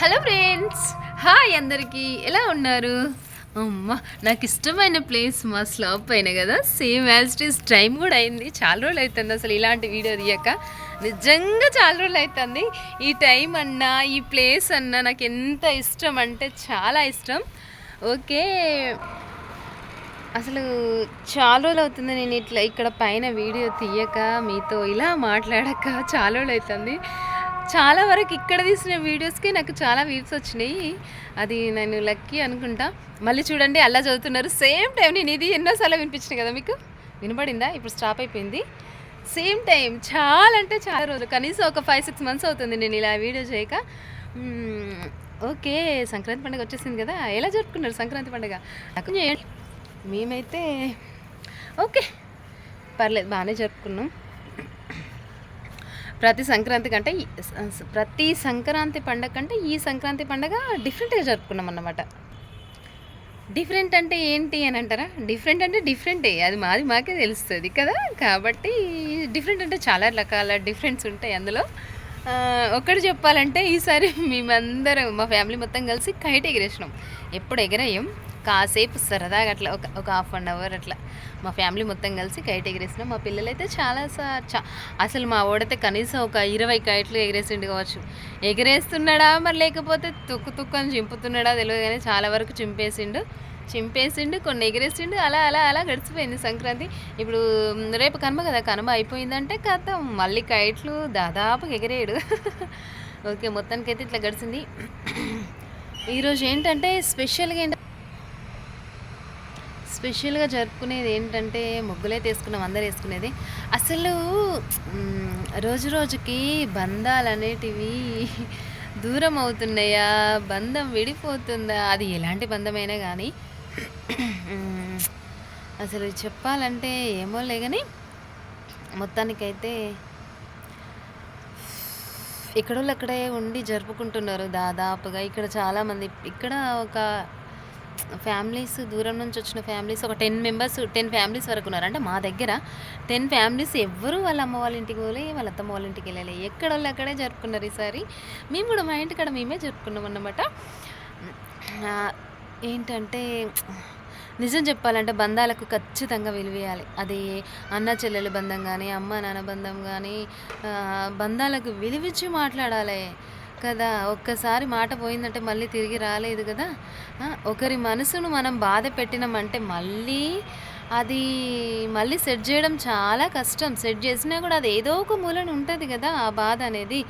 Hello friends hi అందరికీ ఎలా ఉన్నారు? అమ్మ నాకు ఇష్టమైన ప్లేస్ మా స్లాప్ పైన కదా same as it is time కూడా అయింది చాలా రోజులు అవుతుంది అసలు ఇలాంటి వీడియో తీయక. నిజంగా చాలా రోజులు అవుతుంది ఈ టైం అన్నా ఈ ప్లేస్ అన్నా నాకు ఎంత ఇష్టం అంటే చాలా ఇష్టం. ఓకే. అసలు చాలా రోజులు అవుతుంది నేను ఇట్లా ఇక్కడ పైన వీడియో తీయక మీతో ఇలా మాట్లాడక చాలా రోజులు అవుతుంది చాలా వరకు ఇక్కడ తీసిన వీడియోస్కి నాకు చాలా వ్యూస్ వచ్చినాయి. అది నేను లక్కీ అనుకుంటా. మళ్ళీ చూడండి అలా చదువుతున్నారు. సేమ్ టైం నేను ఇది ఎన్నోసార్లు వినిపించిన కదా మీకు? వినపడిందా? ఇప్పుడు స్టాప్ అయిపోయింది. సేమ్ టైం చాలా అంటే చాలా రోజులు. కనీసం ఒక ఫైవ్ సిక్స్ మంత్స్ అవుతుంది నేను ఇలా వీడియో చేయక. Hmm, ఓకే సంక్రాంతి పండుగ వచ్చేసింది కదా. ఎలా జరుపుకున్నారు సంక్రాంతి పండుగ? నాకు మేమైతే ఓకే పర్లేదు బాగానే జరుపుకున్నాం. ప్రతి సంక్రాంతి కంటే ప్రతి సంక్రాంతి పండగ కంటే ఈ సంక్రాంతి పండగ డిఫరెంట్గా జరుపుకున్నాం అన్నమాట. డిఫరెంట్ అంటే ఏంటి అని అంటారా? డిఫరెంట్ అంటే డిఫరెంటే అది మాది మాకే తెలుస్తుంది కదా? కాబట్టి డిఫరెంట్ అంటే చాలా రకాల డిఫరెన్స్ ఉంటాయి అందులో. ఒకటి చెప్పాలంటే ఈసారి మేమందరం మా ఫ్యామిలీ మొత్తం కలిసి కైట్ ఎగిరేసినాం ఎప్పుడు ఎగరేయం కాసేపు సరదాగా అట్లా ఒక ఒక హాఫ్ అన్ అవర్ అట్లా మా ఫ్యామిలీ మొత్తం కలిసి కైట్ ఎగిరేసినాం మా పిల్లలైతే చాలా చా అసలు మా ఓడైతే కనీసం ఒక ఇరవై కైట్లు ఎగిరేసిండు కావచ్చు. ఎగిరేస్తున్నాడా మరి లేకపోతే తుక్కు తుక్కు అని చింపుతున్నాడా తెలియదు కానీ చాలా వరకు చింపేసిండు. చింపేసిండు కొన్ని ఎగిరేసిండు అలా అలా అలా గడిచిపోయింది సంక్రాంతి. ఇప్పుడు రేపు కనుమ కదా కనుమ అయిపోయిందంటే కథ. మళ్ళీ కైట్లు దాదాపు ఎగిరేయడు ఓకే మొత్తానికైతే ఇట్లా గడిచింది ఈరోజు ఏంటంటే స్పెషల్గా ఏంటంటే స్పెషల్గా జరుపుకునేది ఏంటంటే ముగ్గులైతే వేసుకున్నాం అందరు వేసుకునేది. అసలు రోజు రోజుకి బంధాలు అనేటివి దూరం అవుతున్నాయా? బంధం విడిపోతుందా? అది ఎలాంటి బంధమైనా కానీ అసలు చెప్పాలంటే ఏమో లే కానీ మొత్తానికైతే ఎక్కడోళ్ళు అక్కడే ఉండి జరుపుకుంటున్నారు దాదాపుగా. ఇక్కడ చాలామంది ఇక్కడ ఒక ఫ్యామిలీస్ దూరం నుంచి వచ్చిన ఫ్యామిలీస్ ఒక టెన్ మెంబర్స్ టెన్ ఫ్యామిలీస్ వరకు ఉన్నారు. అంటే మా దగ్గర టెన్ ఫ్యామిలీస్ ఎవ్వరు వాళ్ళ అమ్మ వాళ్ళ ఇంటికి పోలే వాళ్ళ అత్తమ్మ వాళ్ళ ఇంటికి వెళ్ళలే. ఎక్కడోళ్ళు అక్కడే జరుపుకున్నారు ఈసారి. మేము కూడా మా ఇంటికాడ మేమే జరుపుకున్నాం అన్నమాట. ఏంటంటే నిజం చెప్పాలంటే బంధాలకు ఖచ్చితంగా విలువేయాలి. అది అన్న చెల్లెల బంధం కానీ అమ్మ నాన్న బంధం కానీ బంధాలకు విలువిచ్చి మాట్లాడాలి. కదా ఒక్కసారి మాట పోయిందంటే మళ్ళీ తిరిగి రాలేదు కదా. ఒకరి మనసును మనం బాధ పెట్టినామంటే మళ్ళీ అది మళ్ళీ సెట్ చేయడం చాలా కష్టం. సెట్ చేసినా కూడా అది ఏదో ఒక మూలన ఉంటుంది కదా ఆ బాధ అనేది.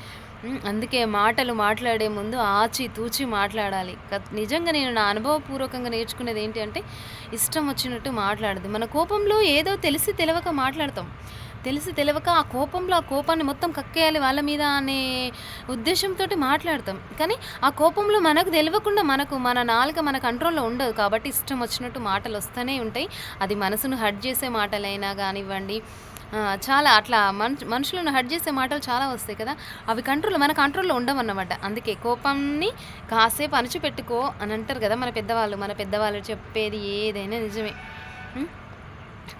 అందుకే మాటలు మాట్లాడే ముందు ఆచి తూచి మాట్లాడాలి. నిజంగా నేను నా అనుభవపూర్వకంగా నేర్చుకునేది ఏంటి అంటే ఇష్టం వచ్చినట్టు మాట్లాడదు. మన కోపంలో ఏదో తెలిసి తెలియక మాట్లాడతాం. తెలిసి తెలియక ఆ కోపంలో ఆ కోపాన్ని మొత్తం కక్కేయాలి వాళ్ళ మీద అనే ఉద్దేశంతో మాట్లాడతాం. కానీ ఆ కోపంలో మనకు తెలియకుండా మనకు మన నాలుక మన కంట్రోల్లో ఉండదు కాబట్టి ఇష్టం వచ్చినట్టు మాటలు వస్తూనే ఉంటాయి. అది మనసును హర్ట్ చేసే మాటలైనా కానివ్వండి చాలా అట్లా మనుషు మనుషులను హర్ట్ చేసే మాటలు చాలా వస్తాయి కదా. అవి కంట్రోల్ మన కంట్రోల్లో ఉండవన్నమాట. అందుకే కోపంని కాసేపు అణచిపెట్టుకో అని అంటారు కదా మన పెద్దవాళ్ళు. మన పెద్దవాళ్ళు చెప్పేది ఏదైనా నిజమే.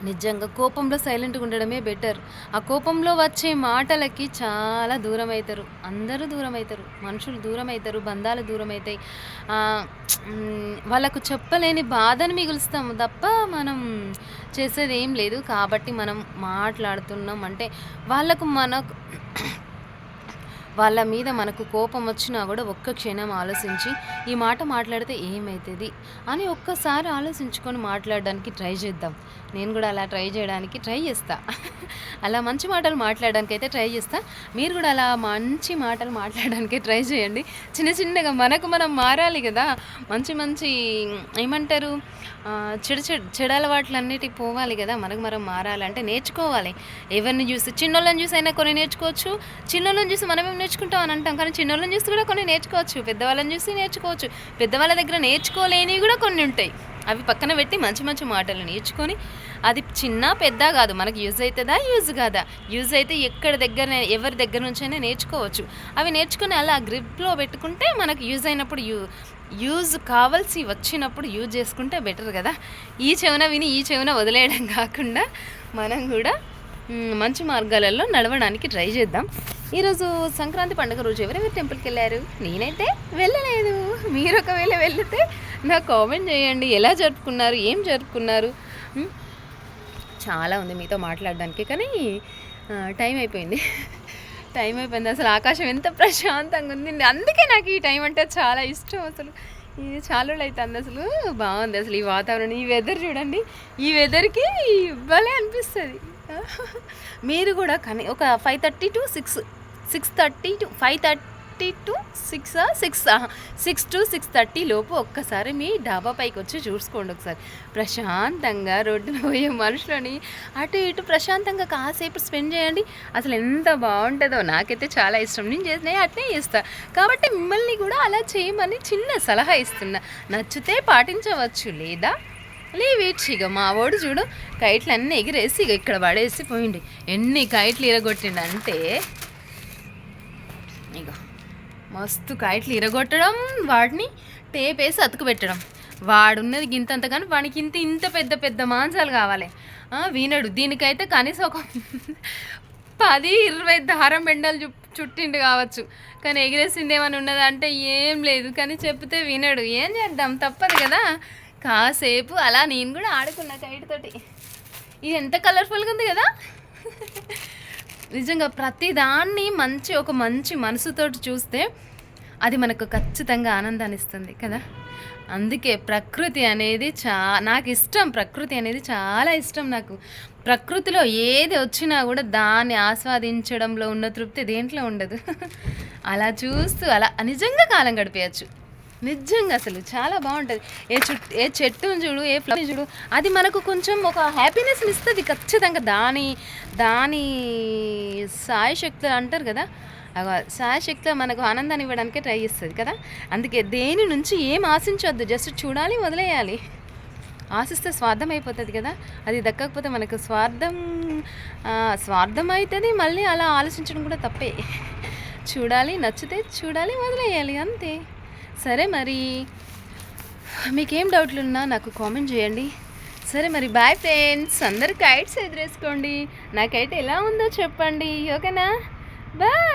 నిజంగా కోపంలో సైలెంట్గా ఉండడమే బెటర్ ఆ కోపంలో వచ్చే మాటలకి చాలా దూరం అవుతారు అందరూ దూరం అవుతారు మనుషులు దూరం అవుతారు బంధాలు దూరం అవుతాయి వాళ్ళకు చెప్పలేని బాధను మిగులుస్తాము తప్ప మనం చేసేది ఏం లేదు. కాబట్టి మనం మాట్లాడుతున్నాం. అంటే వాళ్ళకు మనకు వాళ్ళ మీద మనకు కోపం వచ్చినా కూడా ఒక్క క్షణం ఆలోచించి ఈ మాట మాట్లాడితే ఏమవుతుంది అని ఒక్కసారి ఆలోచించుకొని మాట్లాడడానికి ట్రై చేద్దాం. నేను కూడా అలా ట్రై చేయడానికి ట్రై చేస్తా. అలా మంచి మాటలు మాట్లాడడానికి అయితే ట్రై చేస్తా. మీరు కూడా అలా మంచి మాటలు మాట్లాడడానికి ట్రై చేయండి. చిన్న చిన్నగా మనకు మనం మారాలి కదా. మంచి మంచి ఏమంటారు? ఆ, చెడు చెడు చెడు అలవాట్లన్నిటికి పోవాలి కదా. మనకు మనం మారాలంటే నేర్చుకోవాలి. ఎవరిని చూసి చిన్నోళ్ళని చూసి అయినా కొన్ని నేర్చుకోవచ్చు. చిన్నోళ్ళని చూసి మనం నేర్చుకుంటాం అని అంటాం. కానీ చిన్నోళ్ళని చూసి కూడా కొన్ని నేర్చుకోవచ్చు. పెద్దవాళ్ళని చూసి నేర్చుకోవచ్చు. పెద్దవాళ్ళ దగ్గర నేర్చుకోలేనివి కూడా కొన్ని ఉంటాయి. అవి పక్కన పెట్టి మంచి మంచి మాటలు నేర్చుకొని అది చిన్న పెద్ద కాదు. మనకి యూజ్ అవుతుందా యూజ్ కాదా? యూజ్ అయితే ఎక్కడ దగ్గర ఎవరి దగ్గర నుంచైనా నేర్చుకోవచ్చు. అవి నేర్చుకుని అలా గ్రిప్లో పెట్టుకుంటే మనకు యూజ్ అయినప్పుడు యూ యూజ్ కావాల్సి వచ్చినప్పుడు యూజ్ చేసుకుంటే బెటర్ కదా. ఈ చెవున విని ఈ చెవున వదిలేయడం కాకుండా మనం కూడా మంచి మార్గాలలో నడవడానికి ట్రై చేద్దాం. ఈరోజు సంక్రాంతి పండుగ రోజు ఎవరెవరు టెంపుల్కి వెళ్ళారు? నేనైతే వెళ్ళలేదు. మీరు ఒకవేళ వెళితే నాకు కామెంట్ చేయండి. ఎలా జరుపుకున్నారు? ఏం జరుపుకున్నారు? చాలా ఉంది మీతో మాట్లాడడానికి కానీ టైం అయిపోయింది. టైం అయిపోయింది. అసలు ఆకాశం ఎంత ప్రశాంతంగా ఉంది. అందుకే నాకు ఈ టైం అంటే చాలా ఇష్టం అసలు. ఇది చాలా అవుతుంది అసలు. బాగుంది అసలు ఈ వాతావరణం. ఈ వెదర్ చూడండి. ఈ వెదర్కి భలే అనిపిస్తుంది. మీరు కూడా కానీ ఒక five thirty to six six thirty to five thirty to six six six to six thirty లోపు ఒక్కసారి మీ డాబా పైకి వచ్చి చూసుకోండి ఒకసారి. ప్రశాంతంగా రోడ్డున పోయే మనుషులని అటు ఇటు ప్రశాంతంగా కాసేపు స్పెండ్ చేయండి. అసలు ఎంత బాగుంటుందో నాకైతే చాలా ఇష్టం. నేను చేసిన అట్నే చేస్తా. కాబట్టి మిమ్మల్ని కూడా అలా చేయమని చిన్న సలహా ఇస్తున్నా. నచ్చితే పాటించవచ్చు లేదా? లేవేట్స్ ఇక మా వాడు చూడు కైట్లు అన్నీ ఎగిరేసి ఇక ఇక్కడ పడేసి పోయింది ఎన్ని కైట్లు ఇరగొట్టిండంటే ఇక మస్తు కైట్లు ఇరగొట్టడం వాడిని టేప్ వేసి అతుకు పెట్టడం వాడున్నది గింతంత కానీ వానికి ఇంత ఇంత పెద్ద పెద్ద మాంసాలు కావాలి. ఆ, వినడు దీనికైతే కనీసం ఒక పది ఇరవై దారం బెండలు చు చుట్టిండు కావచ్చు. కానీ ఎగిరేసింది ఏమైనా ఉన్నదంటే ఏం లేదు. కానీ చెప్తే వినడు. ఏం చేద్దాం? తప్పదు కదా. కాసేపు అలా నేను కూడా ఆడుకున్నా కైట్ తోటి. ఇది ఎంత కలర్ఫుల్గా ఉంది కదా? నిజంగా ప్రతి దాన్ని మంచి ఒక మంచి మనసుతోటి చూస్తే అది మనకు ఖచ్చితంగా ఆనందాన్ని ఇస్తుంది కదా? అందుకే ప్రకృతి అనేది చా నాకు ఇష్టం. ప్రకృతి అనేది చాలా ఇష్టం నాకు. ప్రకృతిలో ఏది వచ్చినా కూడా దాన్ని ఆస్వాదించడంలో ఉన్న తృప్తి దేంట్లో ఉండదు. అలా చూస్తూ అలా నిజంగా కాలం గడిపేయచ్చు. నిజంగా అసలు చాలా బాగుంటుంది. ఏ చుట్టూ ఏ చెట్టుని చూడు ఏ ఫ్లవర్ చూడు అది మనకు కొంచెం ఒక హ్యాపీనెస్ని ఇస్తుంది ఖచ్చితంగా. దాని దాని సాయి శక్తులు అంటారు కదా సాయశక్తిలో మనకు ఆనందాన్ని ఇవ్వడానికే ట్రై చేస్తుంది కదా. అందుకే దేని నుంచి ఏం ఆశించవద్దు జస్ట్ చూడాలి వదిలేయాలి. ఆశిస్తే స్వార్థం అయిపోతుంది కదా. అది దక్కకపోతే మనకు స్వార్థం స్వార్థం అవుతుంది మళ్ళీ అలా ఆలోచించడం కూడా తప్పే. చూడాలి నచ్చితే చూడాలి వదిలేయాలి అంతే. సరే మరి. మీకేం డౌట్లు ఉన్నా నాకు కామెంట్ చేయండి. సరే మరి బాయ్ ఫ్రెండ్స్. అందరు కైట్స్ ఎదురేసుకోండి. నాకైతే ఎలా ఉందో చెప్పండి. ఓకేనా? బాయ్.